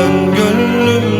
Gözümden gönlümden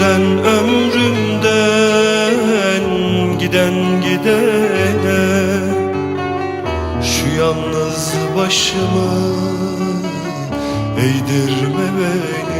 o yüzden ömrümden giden gidene. Şu yalnız başımı eğdirme benim